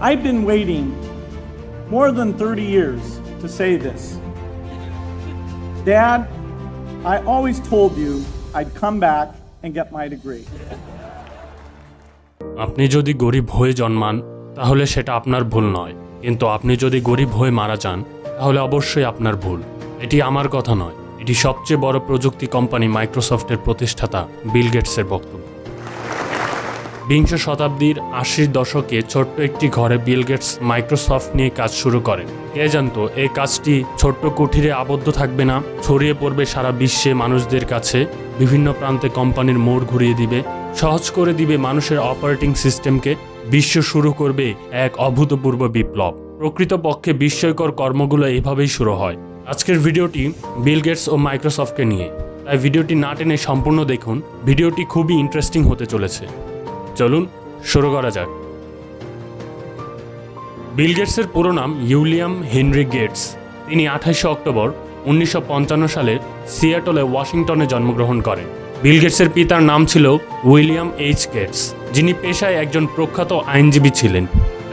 I've been waiting more than 30 years to say this. Dad, I always told you I'd come back and get my degree. আপনি যদি গরিব হয়ে জন্মান তাহলে সেটা আপনার ভুল নয় কিন্তু আপনি যদি গরিব হয়ে মারা যান তাহলে অবশ্যই আপনার ভুল এটি আমার কথা নয় এটি সবচেয়ে বড় প্রযুক্তি কোম্পানি মাইক্রোসফটের প্রতিষ্ঠাতা বিল গেটসের বক্তব্য বিংশ শতাব্দীর আশির দশকে ছোট্ট একটি ঘরে বিল গেটস মাইক্রোসফট নিয়ে কাজ শুরু করেন কে জানতো এই কাজটি ছোট্ট কুঠিরে আবদ্ধ থাকবে না, ছড়িয়ে পড়বে সারা বিশ্বে মানুষদের কাছে, বিভিন্ন প্রান্তে কোম্পানির মোড় ঘুরিয়ে দিবে, সহজ করে দিবে মানুষের অপারেটিং সিস্টেমকে, বিশ্ব শুরু করবে এক অভূতপূর্ব বিপ্লব। প্রকৃতপক্ষে বিস্ময়কর কর্মগুলো এভাবেই শুরু হয়। আজকের ভিডিওটি বিল গেটস ও মাইক্রোসফটকে নিয়ে। তাই ভিডিওটি না টেনে সম্পূর্ণ দেখুন, ভিডিওটি খুবই ইন্টারেস্টিং হতে চলেছে। চলুন শুরু করা যাক। বিল গেটসের পুরো নাম ইউলিয়াম হেনরি গেটস। তিনি আঠাশে অক্টোবর উনিশশো সালে সিয়াটলে, ওয়াশিংটনে জন্মগ্রহণ করেন। বিল গেটসের পিতার নাম ছিল উইলিয়াম এইচ গেটস, যিনি পেশায় একজন প্রখ্যাত আইনজীবী ছিলেন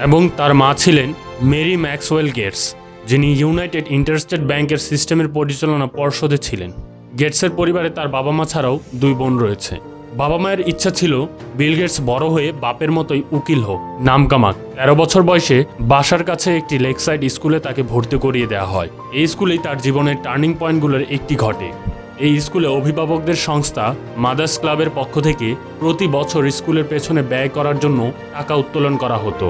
এবং তার মা ছিলেন মেরি ম্যাক্সওয়েল গেটস, যিনি ইউনাইটেড ইন্টারস্টেট ব্যাংকের সিস্টেমের পরিচালনা পর্ষদে ছিলেন। গেটসের পরিবারে তার বাবা মা ছাড়াও দুই বোন রয়েছে। বাবা মায়ের ইচ্ছা ছিল বিল গেটস বড় হয়ে বাপের মতোই উকিল হোক। নাম কামাক। তেরো বছর বয়সে বাসার কাছে একটি লেকসাইড স্কুলে তাকে ভর্তি করিয়ে দেওয়া হয়। এই স্কুলেই তার জীবনের টার্নিং পয়েন্টগুলোর একটি ঘটে। এই স্কুলে অভিভাবকদের সংস্থা মাদার্স ক্লাবের পক্ষ থেকে প্রতি বছর স্কুলের পেছনে ব্যয় করার জন্য টাকা উত্তোলন করা হতো।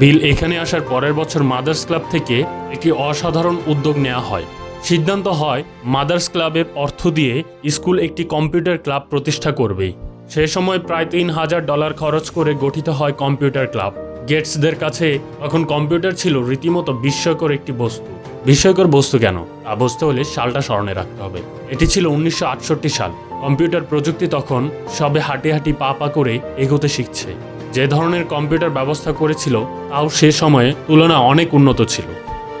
বিল এখানে আসার পরের বছর মাদার্স ক্লাব থেকে একটি অসাধারণ উদ্যোগ নেওয়া হয়। সিদ্ধান্ত হয়, মাদার্স ক্লাবের অর্থ দিয়ে স্কুল একটি কম্পিউটার ক্লাব প্রতিষ্ঠা করবে। সে সময় প্রায় তিন হাজার ডলার খরচ করে গঠিত হয় কম্পিউটার ক্লাব। গেটসদের কাছে তখন কম্পিউটার ছিল রীতিমতো বিস্ময়কর একটি বস্তু। বিস্ময়কর বস্তু কেন? তা বুঝতে হলে সালটা স্মরণে রাখতে হবে। এটি ছিল উনিশশো আটষট্টি সাল। কম্পিউটার প্রযুক্তি তখন সবে হাঁটি হাঁটি পা পা করে এগোতে শিখছে। যে ধরনের কম্পিউটার ব্যবস্থা করেছিল, তাও সে সময়ে তুলনা অনেক উন্নত ছিল।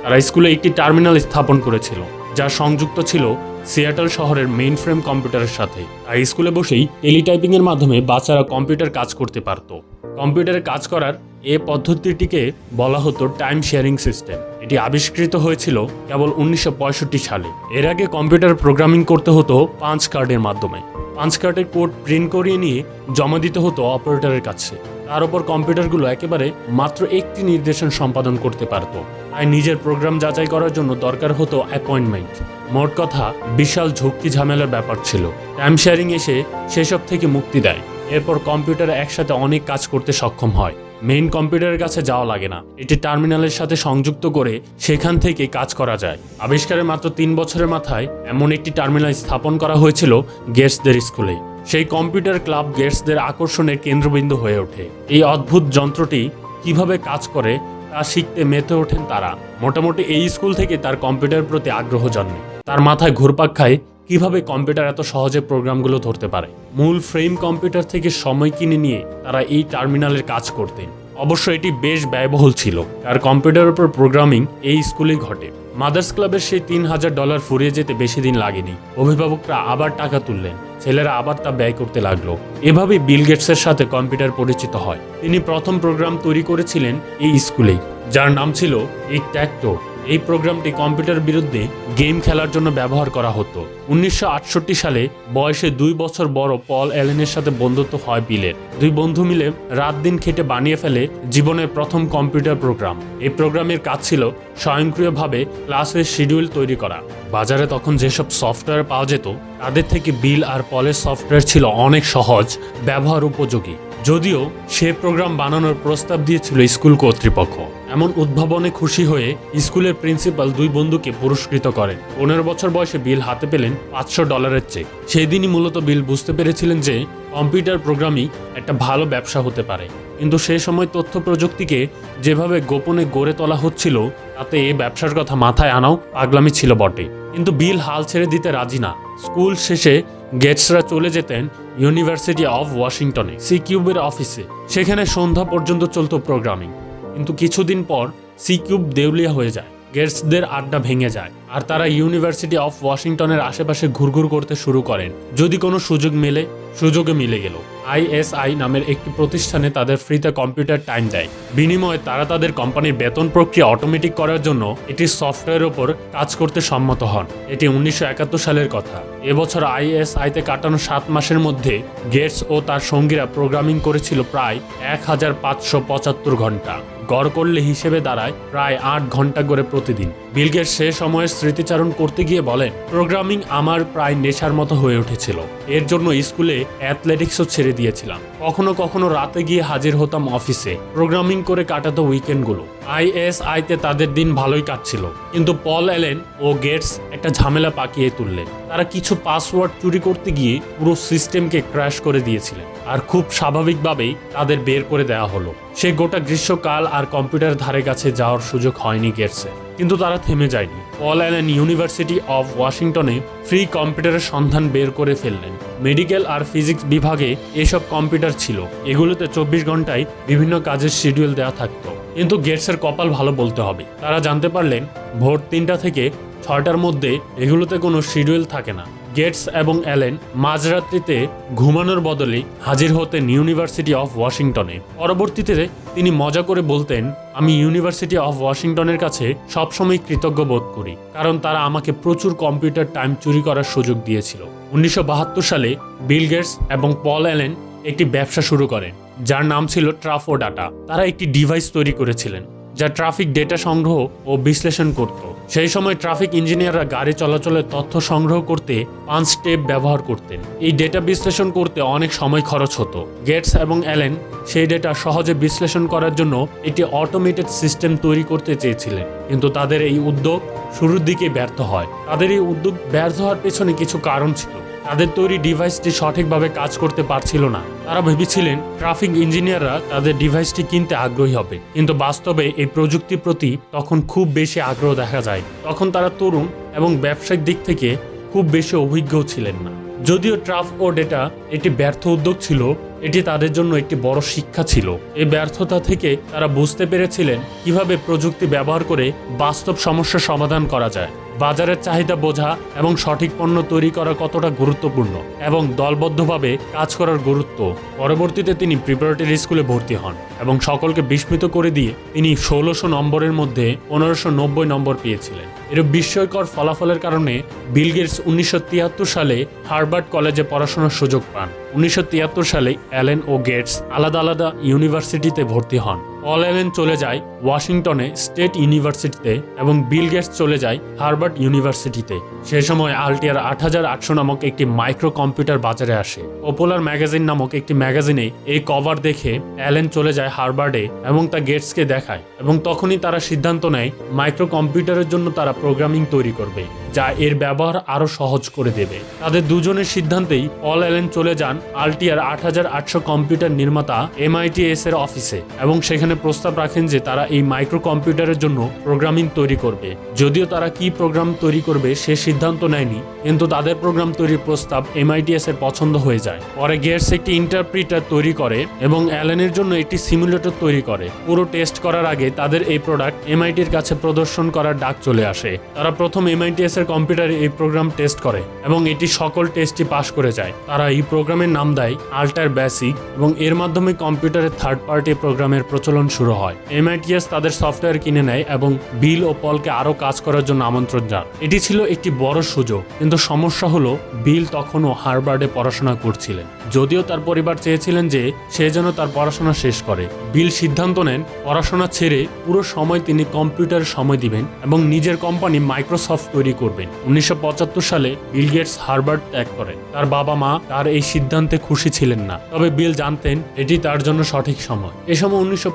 তারা স্কুলে একটি টার্মিনাল স্থাপন করেছিল, যা সংযুক্ত ছিল সিয়াটল শহরের মেইন ফ্রেম কম্পিউটারের সাথে। আর স্কুলে বসেই টেলিটাইপিং এর মাধ্যমে বাচ্চারা কম্পিউটার কাজ করতে পারত। কম্পিউটারে কাজ করার এ পদ্ধতিটিকে বলা হতো টাইম শেয়ারিং সিস্টেম। এটি আবিষ্কৃত হয়েছিল কেবল উনিশশো পঁয়ষট্টি সালে। এর আগে কম্পিউটার প্রোগ্রামিং করতে হতো পাঁচ কার্ডের মাধ্যমে। পাঁচ কার্ডের কোড প্রিন্ট করিয়ে নিয়ে জমা দিতে হতো অপারেটরের কাছে। তার উপর কম্পিউটারগুলো একেবারে মাত্র একটি নির্দেশন সম্পাদন করতে পারত। তাই নিজের প্রোগ্রাম যাচাই করার জন্য দরকার হতো অ্যাপয়েন্টমেন্ট। মোট কথা, বিশাল ঝক্কি ঝামেলার ব্যাপার ছিল। টাইম শেয়ারিং এসে সেসব থেকে মুক্তি দেয়। এরপর কম্পিউটার একসাথে অনেক কাজ করতে সক্ষম হয়। মেইন কম্পিউটারের কাছে যাওয়া লাগে না। এটি টার্মিনালের সাথে সংযুক্ত করে সেখান থেকে কাজ করা যায়। আবিষ্কারের মাত্র তিন বছরের মাথায় এমন একটি টার্মিনাল স্থাপন করা হয়েছিল গেটসদের স্কুলে। সেই কম্পিউটার ক্লাব গেটসদের আকর্ষণের কেন্দ্রবিন্দু হয়ে ওঠে। এই অদ্ভুত যন্ত্রটি কীভাবে কাজ করে তা শিখতে মেতে ওঠেন তারা। মোটামুটি এই স্কুল থেকে তার কম্পিউটারের প্রতি আগ্রহ জন্মে। তার মাথায় ঘুরপাক খায়, কীভাবে কম্পিউটার এত সহজে প্রোগ্রামগুলো ধরতে পারে? মূল ফ্রেম কম্পিউটার থেকে সময় কিনে নিয়ে তারা এই টার্মিনালের কাজ করতেন অবশ্য এটি বেশ ব্যয়বহুল ছিল আর কম্পিউটারের উপর প্রোগ্রামিং এই স্কুলেই ঘটে। মাদার্স ক্লাবের সেই তিন হাজার ডলার ফুরিয়ে যেতে বেশি দিন লাগেনি। অভিভাবকরা আবার টাকা তুললেন, ছেলেরা আবার তা ব্যয় করতে লাগল। এভাবে বিল গেটসের সাথে কম্পিউটার পরিচিত হয়। তিনি প্রথম প্রোগ্রাম তৈরি করেছিলেন এই স্কুলেই, যার নাম ছিল ইকট্যাক্টো এই প্রোগ্রামটি কম্পিউটার বিরুদ্ধে গেম খেলার জন্য ব্যবহার করা হতো। উনিশশো আটষট্টি সালে বয়সে দুই বছর বড় পল অ্যালেনের সাথে বন্ধুত্ব হয় বিলের। দুই বন্ধু মিলে রাত দিন খেটে বানিয়ে ফেলে জীবনের প্রথম কম্পিউটার প্রোগ্রাম। এই প্রোগ্রামের কাজ ছিল স্বয়ংক্রিয়ভাবে ক্লাসের শিডিউল তৈরি করা। বাজারে তখন যেসব সফটওয়্যার পাওয়া যেত, তাদের থেকে বিল আর পলের সফটওয়্যার ছিল অনেক সহজ, ব্যবহার উপযোগী। যদিও সে প্রোগ্রাম বানানোর প্রস্তাব দিয়েছিল স্কুল কর্তৃপক্ষ। এমন উদ্ভাবনে খুশি হয়ে স্কুলের প্রিন্সিপাল দুই বন্ধুকে পুরস্কৃত করেন। পনেরো বছর বয়সে বিল হাতে পেলেন পাঁচশো ডলারের চেক। সেই দিনই মূলত বিল বুঝতে পেরেছিলেন যে কম্পিউটার প্রোগ্রামই একটা ভালো ব্যবসা হতে পারে। কিন্তু সে সময় তথ্য প্রযুক্তিকে যেভাবে গোপনে গড়ে তোলা হচ্ছিল, তাতে এই ব্যবসার কথা মাথায় আনাও পাগলামি ছিল বটে। কিন্তু বিল হাল ছেড়ে দিতে রাজি না। স্কুল শেষে গেটসরা চলে যেতেন ইউনিভার্সিটি অফ ওয়াশিংটনে, সি কিউবের অফিসে। সেখানে সন্ধ্যা পর্যন্ত চলত প্রোগ্রামিং। কিন্তু কিছুদিন পর সি কিউব দেউলিয়া হয়ে যায়। গেটসদের আড্ডা ভেঙে যায়। আর তারা ইউনিভার্সিটি অফ ওয়াশিংটনের আশেপাশে ঘুরঘুর করতে শুরু করেন। যদি কোনো সুযোগ মেলে, সুযোগে মিলে গেল। আইএসআই নামের একটি প্রতিষ্ঠানে তাদের ফ্রিতে কম্পিউটার টাইম দেয়। বিনিময়ে তারা তাদের কোম্পানির বেতন প্রক্রিয়া অটোমেটিক করার জন্য এটি সফটওয়্যারের ওপর কাজ করতে সম্মত হন। এটি উনিশশো একাত্তর সালের কথা। এবছর আইএসআইতে কাটানো সাত মাসের মধ্যে গেটস ও তার সঙ্গীরা প্রোগ্রামিং করেছিল প্রায় এক হাজার পাঁচশো পঁচাত্তর ঘণ্টা। গড় করলে হিসেবে দাঁড়ায় প্রায় আট ঘণ্টা করে প্রতিদিন। বিলগেট সে সময়ের স্মৃতিচারণ করতে গিয়ে বলেন, প্রোগ্রামিং আমার প্রায় নেশার মতো হয়ে উঠেছিল। এর জন্য স্কুলে অ্যাথলেটিক্সও ছেড়ে দিয়েছিলাম। কখনো কখনো রাতে গিয়ে হাজির হতাম অফিসে। প্রোগ্রামিং করে কাটাতো উইকেন্ডগুলো। আইএসআইতে তাদের দিন ভালোই কাটছিল। কিন্তু পল এলেন ও গেটস একটা ঝামেলা পাকিয়ে তুললেন। তারা কিছু পাসওয়ার্ড চুরি করতে গিয়ে পুরো সিস্টেমকে ক্র্যাশ করে দিয়েছিলেন। আর খুব স্বাভাবিকভাবেই তাদের বের করে দেওয়া হলো। সে গোটা গ্রীষ্মকাল আর কম্পিউটার ধারে কাছে যাওয়ার সুযোগ হয়নি গেটসে কিন্তু তারা থেমে যায়নি। পল অ্যালেন ইউনিভার্সিটি অব ওয়াশিংটনে ফ্রি কম্পিউটারের সন্ধান বের করে ফেললেন। মেডিকেল আর ফিজিক্স বিভাগে এসব কম্পিউটার ছিল। এগুলোতে চব্বিশ ঘন্টায় বিভিন্ন কাজের শিডিউল দেওয়া থাকতো। কিন্তু গেটসের কপাল ভালো বলতে হবে। তারা জানতে পারলেন, ভোর তিনটা থেকে ছয়টার মধ্যে এগুলোতে কোনো শিডিউল থাকে না। গেটস এবং অ্যালেন মাঝরাত্রিতে ঘুমানোর বদলে হাজির হতেন ইউনিভার্সিটি অফ ওয়াশিংটনে। পরবর্তীতে তিনি মজা করে বলতেন, আমি ইউনিভার্সিটি অফ ওয়াশিংটনের কাছে সবসময় কৃতজ্ঞ বোধ করি, কারণ তারা আমাকে প্রচুর কম্পিউটার টাইম চুরি করার সুযোগ দিয়েছিল। উনিশশো বাহাত্তর সালে বিল গেটস এবং পল অ্যালেন একটি ব্যবসা শুরু করেন, যার নাম ছিল ট্রাফো ডাটা তারা একটি ডিভাইস তৈরি করেছিলেন, যা ট্রাফিক ডেটা সংগ্রহ ও বিশ্লেষণ করত। সেই সময় ট্রাফিক ইঞ্জিনিয়াররা গাড়ি চলাচলের তথ্য সংগ্রহ করতে পাঁচ স্টেপ ব্যবহার করতেন। এই ডেটা বিশ্লেষণ করতে অনেক সময় খরচ হতো। গেটস এবং অ্যালেন সেই ডেটা সহজে বিশ্লেষণ করার জন্য একটি অটোমেটেড সিস্টেম তৈরি করতে চেয়েছিলেন। কিন্তু তাদের এই উদ্যোগ শুরুর দিকে ব্যর্থ হয়। তাদের এই উদ্যোগ ব্যর্থ হওয়ার পেছনে কিছু কারণ ছিল। তাদের তৈরি ডিভাইসটি সঠিকভাবে কাজ করতে পারছিল না। তারা ভেবেছিলেন ট্রাফিক ইঞ্জিনিয়াররা তাদের ডিভাইসটি কিনতে আগ্রহী হবে। কিন্তু বাস্তবে এই প্রযুক্তির প্রতি তখন খুব বেশি আগ্রহ দেখা যায়। তখন তারা তরুণ এবং ব্যবসায়িক দিক থেকে খুব বেশি অভিজ্ঞ ছিলেন না। যদিও ট্রাফ ও ডেটা একটি ব্যর্থ উদ্যোগ ছিল, এটি তাদের জন্য একটি বড় শিক্ষা ছিল। এই ব্যর্থতা থেকে তারা বুঝতে পেরেছিলেন কীভাবে প্রযুক্তি ব্যবহার করে বাস্তব সমস্যার সমাধান করা যায়। বাজারের চাহিদা বোঝা এবং সঠিক পণ্য তৈরি করা কতটা গুরুত্বপূর্ণ এবং দলবদ্ধভাবে কাজ করার গুরুত্ব। পরবর্তীতে তিনি প্রিপারেটরি স্কুলে ভর্তি হন এবং সকলকে বিস্মিত করে দিয়ে তিনি ষোলোশো নম্বরের মধ্যে পনেরোশো নব্বই নম্বর পেয়েছিলেন। এর বিস্ময়কর ফলাফলের কারণে বিল গেটস উনিশশো তিয়াত্তর সালে হার্ভার্ড কলেজে পড়াশোনার সুযোগ পান। উনিশশো তিয়াত্তর সালে অ্যালেন ও গেটস আলাদা আলাদা ইউনিভার্সিটিতে ভর্তি হন। পল অ্যালেন চলে যায় ওয়াশিংটনে স্টেট ইউনিভার্সিটিতে এবং বিল গেটস চলে যায় হার্ভার্ড ইউনিভার্সিটিতে। সে সময় আলটিয়ার আট হাজার আটশো নামক একটি মাইক্রো কম্পিউটার বাজারে আসে। পপুলার ম্যাগাজিন নামক একটি ম্যাগাজিনে এই কভার দেখে অ্যালেন চলে যায় হার্ভার্ডে এবং তা গেটসকে দেখায় এবং তখনই তারা সিদ্ধান্ত নেয় মাইক্রো কম্পিউটারের জন্য তারা প্রোগ্রামিং তৈরি করবে। যা এর ব্যবহার আরও সহজ করে দেবে। তাদের দুজনের সিদ্ধান্তেই পল অ্যালেন চলে যান আলটিয়ার আট হাজার আটশো কম্পিউটার নির্মাতা এমআইটিএস এর অফিসে এবং সেখানে প্রস্তাব রাখেন যে তারা এই মাইক্রো কম্পিউটারের জন্য প্রোগ্রামিং তৈরি করবে। যদিও তারা কি প্রোগ্রাম তৈরি করবে সে সিদ্ধান্ত নেয়নি, কিন্তু তাদের প্রোগ্রাম তৈরির প্রস্তাব এমআইটিএস এর পছন্দ হয়ে যায়। পরে গেটস একটি ইন্টারপ্রিটার তৈরি করে এবং অ্যালেনের জন্য একটি সিমুলেটর তৈরি করে। পুরো টেস্ট করার আগে তাদের এই প্রোডাক্ট এমআইটির কাছে প্রদর্শন করার ডাক চলে আসে। তারা প্রথম এমআইটিএস এর কম্পিউটারে এই প্রোগ্রাম টেস্ট করে এবং এটি সকল টেস্টই পাশ করে যায়। তারা এই প্রোগ্রামের নাম দেয় আল্টার বেসিক এবং এর মাধ্যমে কম্পিউটারের থার্ড পার্টি প্রোগ্রামের প্রচলন শুরু হয়। এমআইটিএস তাদের সফটওয়্যার কিনে নেয় এবং বিল ও পলকে আরও কাজ করার জন্য আমন্ত্রণ যান এটি ছিল একটি বড় সুযোগ, কিন্তু সমস্যা হলো বিল তখনও হার্ভার্ডে পড়াশোনা করছিলেন। যদিও তার পরিবার চেয়েছিলেন যে সে যেন তার পড়াশোনা শেষ করে। বিল সিদ্ধান্ত নেন, পড়াশোনা ছেড়ে পুরো সময় তিনি কম্পিউটার সময় দিবেন এবং নিজের কোম্পানি মাইক্রোসফট তৈরি করবেন উনিশশো পঁচাত্তর সালে বিল গেটস হার্ভার্ড ত্যাগ করেন। তার বাবা মা তার এই সিদ্ধান্তে খুশি ছিলেন না। তবে বিল জানতেন এটি তার জন্য সঠিক সময়। এ সময় উনিশশো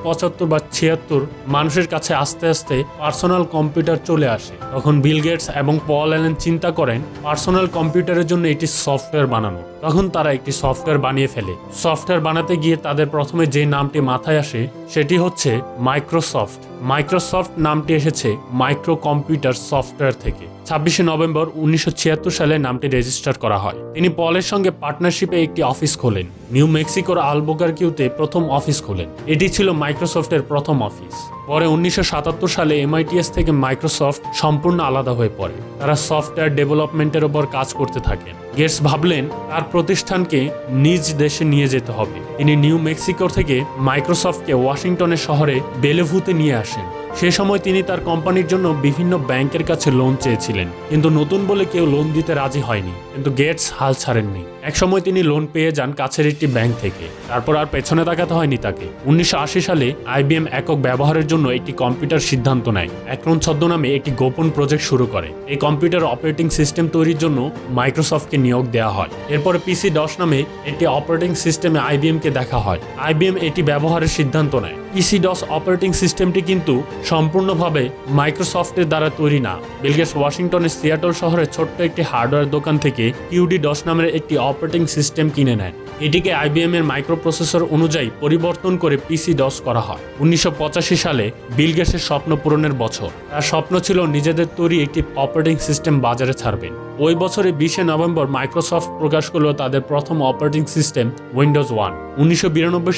বা ছিয়াত্তর মানুষের কাছে আস্তে আস্তে পার্সোনাল কম্পিউটার চলে আসে। তখন বিল গেটস এবং পল অ্যালেন চিন্তা করেন, পার্সোনাল কম্পিউটারের জন্য এটি সফটওয়্যার বানানো। তখন তারা একটি সফটওয়্যার বানিয়ে ফেলে। সফটওয়্যার বানাতে গিয়ে তাদের প্রথমে যে নামটি মাথায় আসে, সেটি হচ্ছে মাইক্রোসফট। মাইক্রোসফট নামটি এসেছে মাইক্রো কম্পিউটার সফটওয়্যার থেকে। ছাব্বিশে নভেম্বর উনিশশো ছিয়াত্তর সালে নামটি রেজিস্টার করা হয়। তিনি পলের সঙ্গে পার্টনারশিপে একটি অফিস খোলেন। নিউ মেক্সিকোর আলবোগার্কিউতে প্রথম অফিস খোলেন। এটি ছিল মাইক্রোসফটের প্রথম অফিস। পরে উনিশশো সাতাত্তর সালে এমআইটিএস থেকে মাইক্রোসফট সম্পূর্ণ আলাদা হয়ে পড়ে। তারা সফটওয়্যার ডেভেলপমেন্টের ওপর কাজ করতে থাকেন। গেটস ভাবলেন, তার প্রতিষ্ঠানকে নিজ দেশে নিয়ে যেতে হবে। তিনি নিউ মেক্সিকো থেকে মাইক্রোসফটকে ওয়াশিংটনের শহরে বেলেভুতে নিয়ে আসেন। সে সময় তিনি তার কোম্পানির জন্য বিভিন্ন ব্যাংকের কাছে লোন চেয়েছিলেন। কিন্তু নতুন বলে কেউ লোন দিতে রাজি হয়নি। কিন্তু গেটস হাল ছাড়েননি। একসময় তিনি লোন পেয়ে যান কাছের একটি ব্যাংক থেকে। তারপর আর পেছনে তাকাতে হয়নি তাকে। উনিশশো আশি সালে আইবিএম একক ব্যবহারের জন্য একটি কম্পিউটার সিদ্ধান্ত নেয়। অ্যাক্রন ছদ্মনামে একটি গোপন প্রজেক্ট শুরু করে। এই কম্পিউটার অপারেটিং সিস্টেম তৈরির জন্য মাইক্রোসফটকে নিয়োগ দেওয়া হয়। এরপর পিসি ডস নামে একটি অপারেটিং সিস্টেমে আইবিএমকে দেখা হয়। আইবিএম এটি ব্যবহারের সিদ্ধান্ত নেয়। পিসি ডস অপারেটিং সিস্টেমটি কিন্তু সম্পূর্ণভাবে মাইক্রোসফটের দ্বারা তৈরি না। বিলগেটস ওয়াশিংটনের সিয়াটল শহরে ছোট্ট একটি হার্ডওয়্যার দোকান থেকে কিউডি ডস নামের একটি অপারেটিং সিস্টেম কিনে নেন এটিকে আইবিএম এর মাইক্রোপ্রসেসর অনুযায়ী পরিবর্তন করে পিসি ডস করা হয়। উনিশশো পঁচাশি সালে বিল গেটসের স্বপ্ন পূরণের বছর। তার স্বপ্ন ছিল নিজেদের তৈরি একটি অপারেটিং সিস্টেম বাজারে ছাড়বেন। ওই বছরে বিশে নভেম্বর মাইক্রোসফট প্রকাশ করল তাদের প্রথম অপারেটিং সিস্টেম, উইন্ডোজ ওয়ান। উনিশশো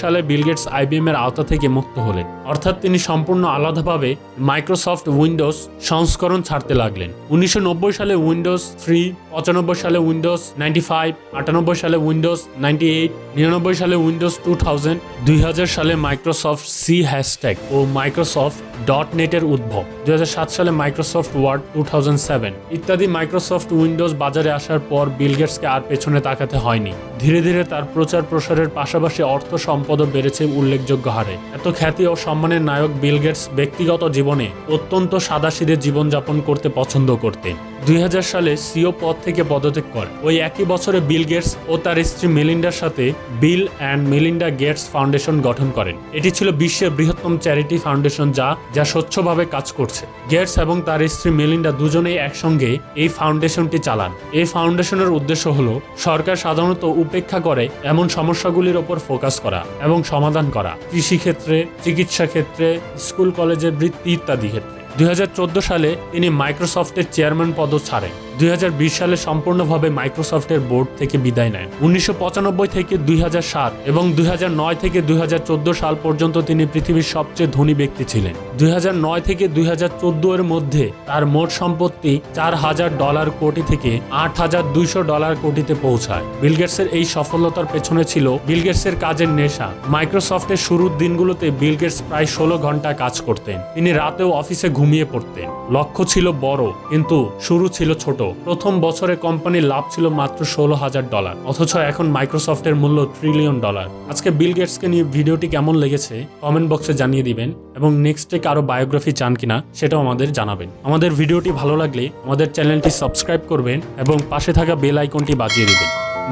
সালে বিল গেটস আইবিএম এর আওতা থেকে মুক্ত হলেন। অর্থাৎ তিনি সম্পূর্ণ আলাদাভাবে মাইক্রোসফট উইন্ডোজ সংস্করণ ছাড়তে লাগলেন। উনিশশো নব্বই সালে উইন্ডোজ থ্রি, পঁচানব্বই সালে উইন্ডোজ নাইনটি ফাইভ, আটানব্বই সালে উইন্ডোজ নাইনটি এইট, নিরানব্বই সালে উইন্ডোজ টু থাউজেন্ড, দুই হাজার সালে মাইক্রোসফট সি হ্যাশট্যাগ ও মাইক্রোসফট ডট নেটের উদ্ভব, দুই হাজার সাত সালে Microsoft Word two thousand seven ইত্যাদি মাইক্রোসফট উইন্ডোজ বাজারে আসার পর বিল গেটসকে আর পেছনে তাকাতে হয়নি। ধীরে ধীরে তার প্রচার প্রসারের পাশাপাশি অর্থ সম্পদও বেড়েছে উল্লেখযোগ্য হারে। এত খ্যাতি ও সম্মানের নায়ক বিল গেটস ব্যক্তিগত জীবনে অত্যন্ত সাদাসিধে জীবনযাপন করতে পছন্দ করতেন। দুই হাজার সালে সিও পদ থেকে পদত্যাগ করেন ওই একই বছরে বিল গেটস ও তার স্ত্রী মেলিন্ডার সাথে Bill and Melinda Gates Foundation গঠন করেন। এটি ছিল বিশ্বের বৃহত্তম চ্যারিটি ফাউন্ডেশন যা যা স্বচ্ছভাবে কাজ করছে। গেটস এবং তার স্ত্রী মেলিন্ডা দুজনেই একসঙ্গে এই ফাউন্ডেশনটি চালান। এই ফাউন্ডেশনের উদ্দেশ্য হল সরকার সাধারণত উপেক্ষা করে এমন সমস্যাগুলির ওপর ফোকাস করা এবং সমাধান করা। কৃষিক্ষেত্রে চিকিৎসা ক্ষেত্রে স্কুল কলেজে বৃত্তি ইত্যাদি ক্ষেত্রে। দু হাজার চোদ্দ সালে তিনি মাইক্রোসফটের চেয়ারম্যান পদও ছাড়েন। দুই হাজার বিশ সালে সম্পূর্ণভাবে মাইক্রোসফটের বোর্ড থেকে বিদায় নেন। উনিশশো পঁচানব্বই থেকে দুই হাজার সাত এবং দুই হাজার নয় থেকে দুই হাজার চোদ্দ সাল পর্যন্ত তিনি পৃথিবীর সবচেয়ে ধনী ব্যক্তি ছিলেন। দুই হাজার নয় থেকে দুই হাজার চোদ্দ এর মধ্যে তার মোট সম্পত্তি চার হাজার ডলার কোটি থেকে আট হাজার দুইশো ডলার কোটিতে পৌঁছায়। বিলগেটসের এই সফলতার পেছনে ছিল বিলগেটসের কাজের নেশা। মাইক্রোসফটের শুরুর দিনগুলোতে বিলগেটস প্রায় ষোলো ঘণ্টা কাজ করতেন। তিনি রাতেও অফিসে ঘুমিয়ে পড়তেন। লক্ষ্য ছিল বড়, কিন্তু শুরু ছিল ছোট। প্রথম বছরে কোম্পানির লাভ ছিল মাত্র ষোলো হাজার ডলার, অথচ এখন মাইক্রোসফটের মূল্য ট্রিলিয়ন ডলার। আজকে বিল গেটসকে নিয়ে ভিডিওটি কেমন লেগেছে, কমেন্ট বক্সে জানিয়ে দিবেন এবং নেক্সটে কারও বায়োগ্রাফি চান কিনা, সেটাও আমাদের জানাবেন। আমাদের ভিডিওটি ভালো লাগলে আমাদের চ্যানেলটি সাবস্ক্রাইব করবেন এবং পাশে থাকা বেল আইকনটি বাজিয়ে দেবেন।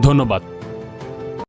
ধন্যবাদ।